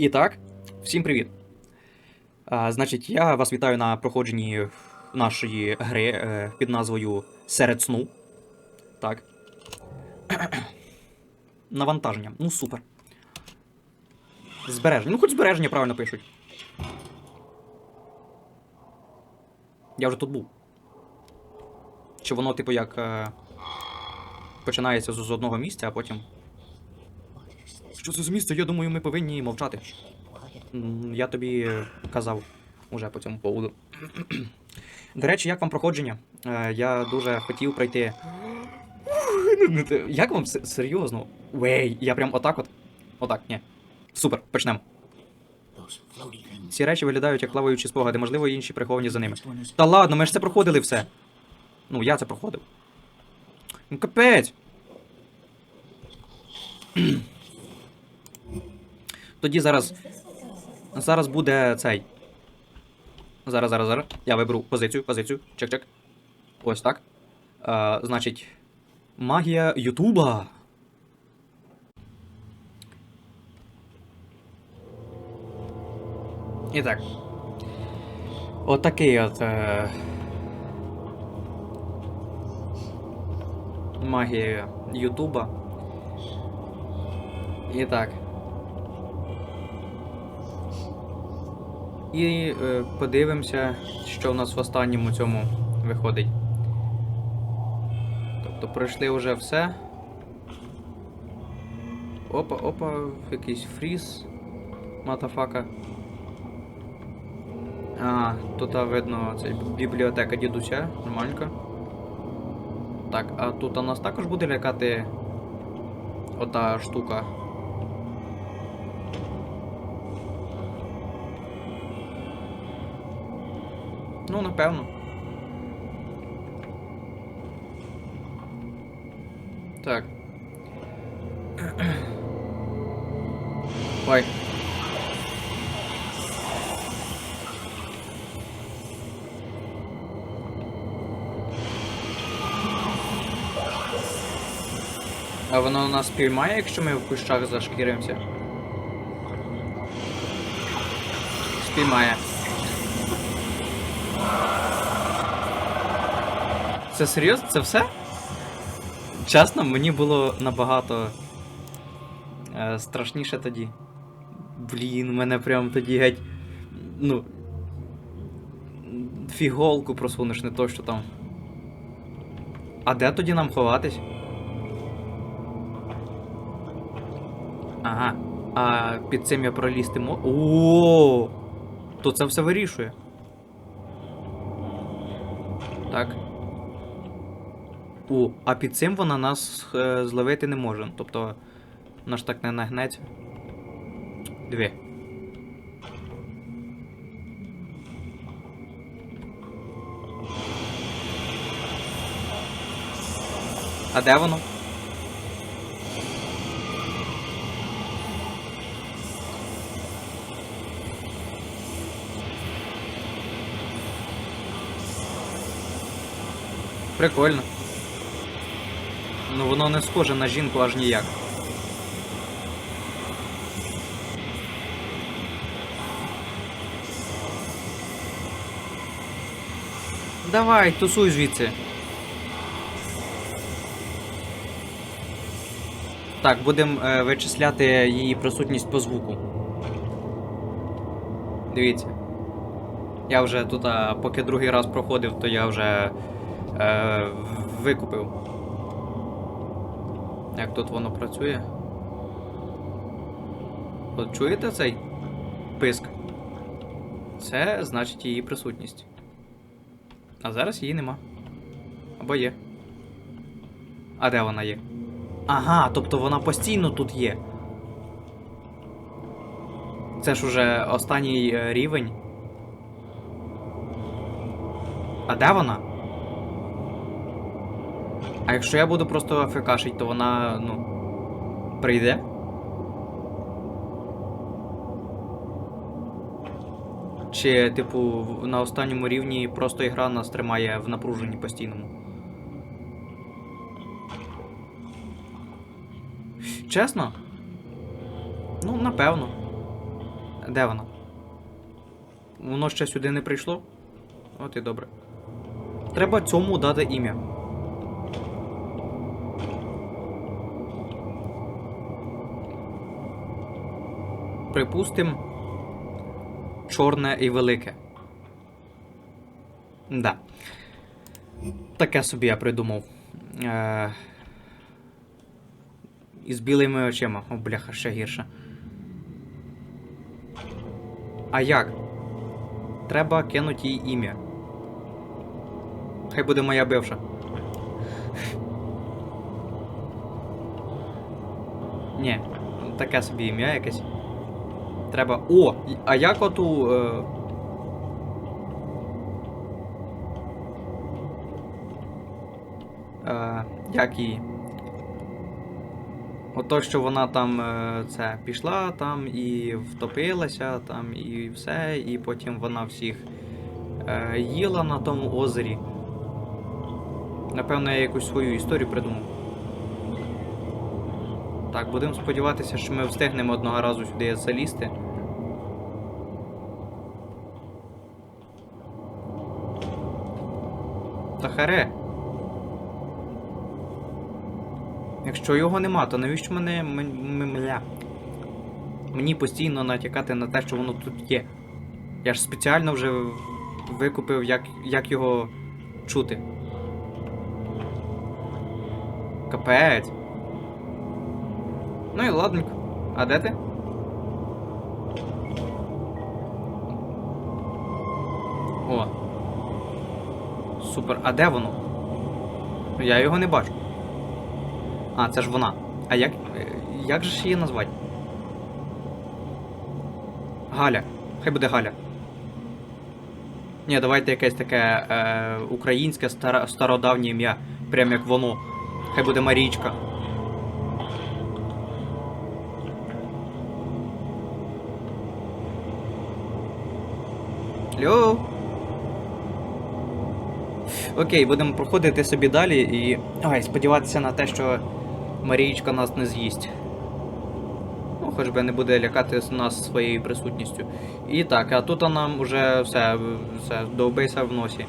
І так, всім привіт. А, значить, я вас вітаю на проходженні нашої гри е, під назвою Серед сну. Так. Навантаження. Ну, супер. Збереження. Ну, хоч збереження правильно пишуть. Я вже тут був. Чи воно, типу, як. Е, починається з одного місця, а потім. Що це за місце? Я думаю, ми повинні мовчати. Я тобі казав уже по цьому поводу. До речі, як вам проходження? Е, Я дуже хотів пройти. Як вам серйозно? Вей, я прям отак от. Отак, ні. Супер, почнемо. Ці речі виглядають як плаваючі спогади, можливо, інші приховані за ними. Та ладно, ми ж це проходили все. Ну, я це проходив. Ну, капець. Тоді зараз. Зараз буде цей. Зараз, зараз, зараз. Я виберу позицію, позицію. Чек-чек. Ось так. Е, значить. Магія Ютуба. І так. Отакий от. Е... Магія Ютуба. І так. І е, подивимося, що в нас в останньому цьому виходить. Тобто пройшли вже все. Опа, опа, якийсь фріз. Матафака. А, тут видно це бібліотека дідуся, нормальненько. Так, а тут у нас також буде лякати ота штука. Ну, напевно. Так. Ой. А воно нас піймає, якщо ми в кущах зашкіримося? Спіймає. Це серйозно? Це все? Чесно, мені було набагато е, страшніше тоді. Блін, мене прям тоді геть. Ну. Фіголку просунеш, не то що там. А де тоді нам ховатись? Ага. А під цим я пролізти мо. О! То це все вирішує. Так. У, а під цим вона нас е, зловити не може. Тобто, вона ж так не нагнеться. Дві. А де воно? Прикольно. Ну воно не схоже на жінку аж ніяк. Давай, тусуй звідси. Так, будемо е, вичисляти її присутність по звуку. Дивіться. Я вже тут, а, поки другий раз проходив, то я вже е, викупив. Як тут воно працює? От чуєте цей писк? Це значить її присутність. А зараз її нема. Або є. А де вона є? Ага, тобто вона постійно тут є. Це ж уже останній е, рівень. А де вона? А якщо я буду просто афекашить, то вона, ну. прийде? Чи, типу, на останньому рівні просто ігра нас тримає в напруженні постійному? Чесно? Ну, напевно. Де воно? Воно ще сюди не прийшло? От і добре. Треба цьому дати ім'я. Припустим. Чорне і велике. Да. Таке собі я придумав. Е... Із білими очима. О, бляха, ще гірше. А як? Треба кинути їй ім'я. Хай буде моя бивша. Ні, таке собі ім'я якесь. Треба. О! А як оту. Е... Е, як її? Ото, що вона там е, це пішла там і втопилася, там і все, і потім вона всіх е, їла на тому озері. Напевно, я якусь свою історію придумав. Так, будемо сподіватися, що ми встигнемо одного разу сюди залізти. Та харе. Якщо його нема, то навіщо мене мені постійно натякати на те, що воно тут є? Я ж спеціально вже викупив, як, як його чути. Капець. Ну і ладненько. А де ти? О. Супер. А де воно? Я його не бачу. А, це ж вона. А як. Як же ж її назвати? Галя. Хай буде Галя. Ні, давайте якесь таке е, українське стара, стародавнє ім'я. Прям як воно. Хай буде Марічка. Алло. Окей, будемо проходити собі далі і. Ай, сподіватися на те, що Марієчка нас не з'їсть. Ну, хоч би не буде лякати нас своєю присутністю. І так, а тут нам вже все, все, довбийся в носі.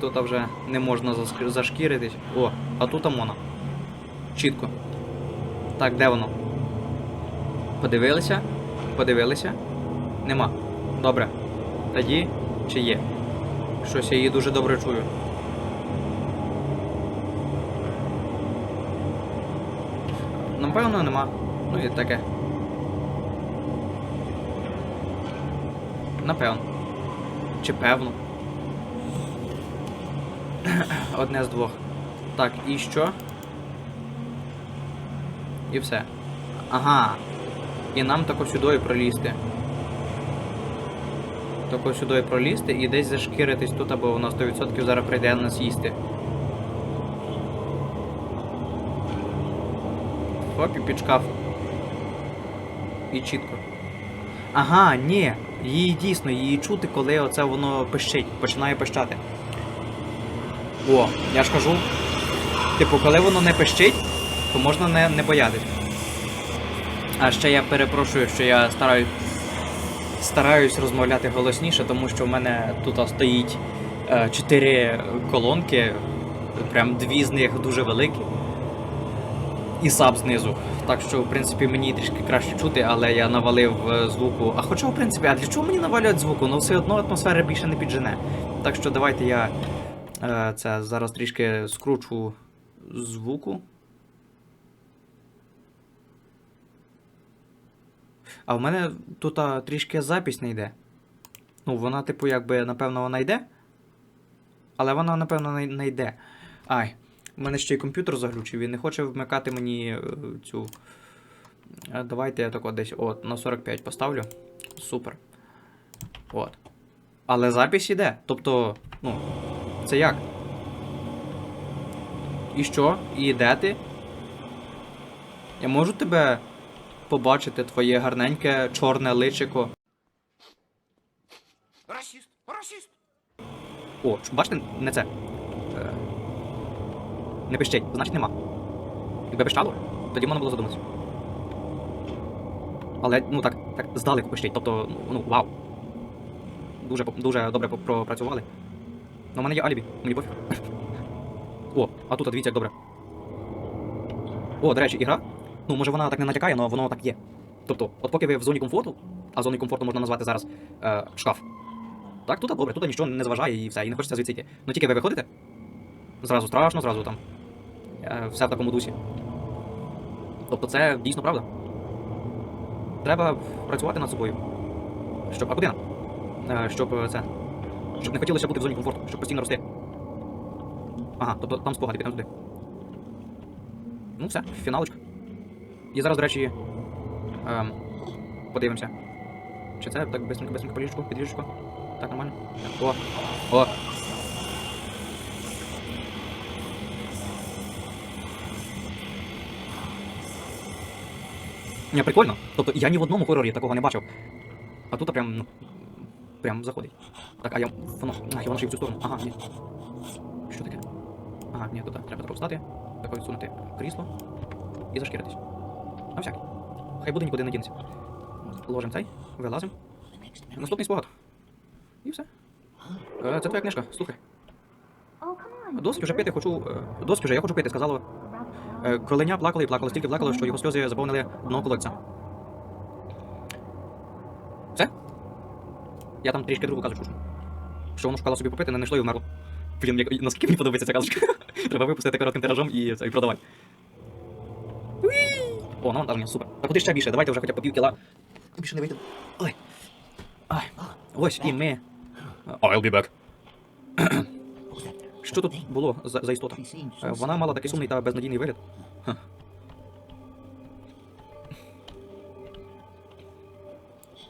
Тут вже не можна зашкіритись. О, а тут Амона. Чітко. Так, де воно? Подивилися? Подивилися? Нема. Добре. Тоді чи є? Щось я її дуже добре чую. Напевно, нема. Ну і таке. Напевно. Чи певно. Одне з двох. Так, і що? І все. Ага. І нам тако сюди пролізти. Тако сюди пролізти і десь зашкіритись тут, або воно 100% зараз прийде нас їсти. Хоп, і під шкаф. І чітко. Ага, ні. Її дійсно, її чути, коли оце воно пищить, починає пищати. О, я ж кажу. Типу, коли воно не пищить, то можна не, не боятись. А ще я перепрошую, що я стараюсь стараюсь розмовляти голосніше, тому що в мене тут стоїть е, чотири колонки, прям дві з них дуже великі. І саб знизу. Так що, в принципі, мені трішки краще чути, але я навалив е, звуку. А хоча, в принципі, а для чого мені навалювати звуку? Ну все одно атмосфера більше не піджене. Так що давайте я е, це зараз трішки скручу звуку. А в мене тут трішки запись не йде. Ну, вона, типу, якби, напевно, вона йде. Але вона, напевно, не, не йде. Ай. У мене ще й комп'ютер заглючив, він не хоче вмикати мені е, цю. Е, Давайте я тако десь от, на 45 поставлю. Супер. От. Але запись іде. Тобто, ну, це як? І що? І де ти? Я можу тебе побачити, твоє гарненьке чорне личико. Расист! Расист! О, бачите, не це. Е, Не пищить, значить нема. Якби пищало, тоді можна було задуматися. але ну так, так здалеку пишіть. Тобто, ну вау. Дуже, дуже добре пропрацювали. Ну, у мене є алібі, мені пофіг. О, а тут дивіться, як добре. О, до речі, ігра. Ну, може вона так не натякає, але воно так є. Тобто, от поки ви в зоні комфорту, а зоною комфорту можна назвати зараз е, шкаф. Так, тут добре, тут нічого не зважає і все, і не хочеться звідси йти. Ну тільки ви виходите, зразу страшно, зразу там. Е, все в такому дусі. Тобто це дійсно правда. Треба працювати над собою. Щоб. А куди? Е, щоб е, це. Щоб не хотілося бути в зоні комфорту, щоб постійно рости. Ага, тобто там спогади, підемо туди. Ну все, фіналочка. І зараз, до речі, ем, подивимося. Чи це так бистренько, бистренько по ліжечку. Так, нормально? Так, О! О! Ні, прикольно. Тобто я ні в одному хорорі такого не бачив. А тут прям, ну, прям заходить. Так, а я воно. А, я воно ще в цю сторону. Ага, ні. Що таке? Ага, ні, так, треба тако встати, тако відсунути крісло і зашкіритись. На всякий. Хай буде нікуди не дінеться. Ложимо цей, вилазимо. Наступний спогад. І все. Е, Це твоя книжка, слухай. Досить уже пити, хочу. е, Досить уже, я хочу пити, сказало. Е, Кроленя плакало і плакало, стільки плакало, що його сльози заповнили дно колодця. Все? Я там трішки другу казочку. Що воно шукало собі попити, не знайшло і вмерло. Блін, як, наскільки мені подобається ця казочка. Треба випустити коротким тиражом і, це, і продавати. О, навантаження, супер. Та куди ще більше? Давайте вже хоча б по пів кіла. Більше не вийде. Ой. Ай. Ось і ми. I'll be back. Що тут було за, за істота? Е, Вона мала такий сумний та безнадійний вигляд. Ха.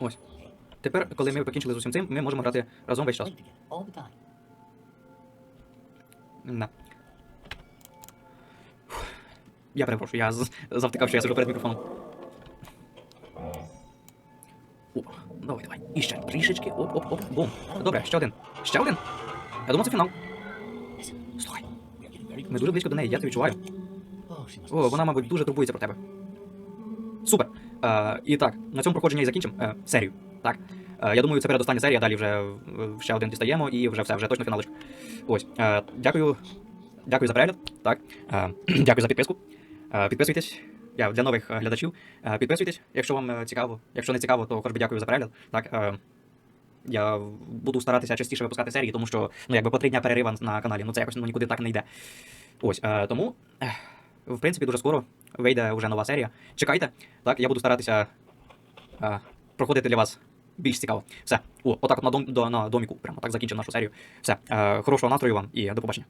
Ось. Тепер, коли ми покінчили з усім цим, ми можемо грати разом весь час. Да. Я перепрошую, я завтикав, що я сижу перед мікрофоном. О, давай, давай. І ще трішечки. Оп, оп, оп, бум. Добре, ще один. Ще один. Я думав, це фінал. Слухай. Ми дуже близько до неї, я це відчуваю. О, вона, мабуть, дуже турбується про тебе. Супер. Е, і так, на цьому проходження і закінчимо е, серію. Так. Е, я думаю, це передостання серія, далі вже е, ще один дістаємо і вже все, вже точно фіналочка. Ось. Е, дякую. Дякую за перегляд. Так. Е, дякую за підписку. Е, підписуйтесь. Я для нових е, глядачів. Е, підписуйтесь, якщо вам цікаво. Якщо не цікаво, то хоч би дякую за перегляд. Так. Я буду старатися частіше випускати серії, тому що ну якби по три дня перерива на каналі, ну це якось ну, нікуди так не йде. Ось тому, в принципі, дуже скоро вийде вже нова серія. Чекайте, так, я буду старатися проходити для вас більш цікаво. Все, о, отак от на, дом, до, на доміку, прямо так закінчив нашу серію. Все, хорошого настрою вам і до побачення.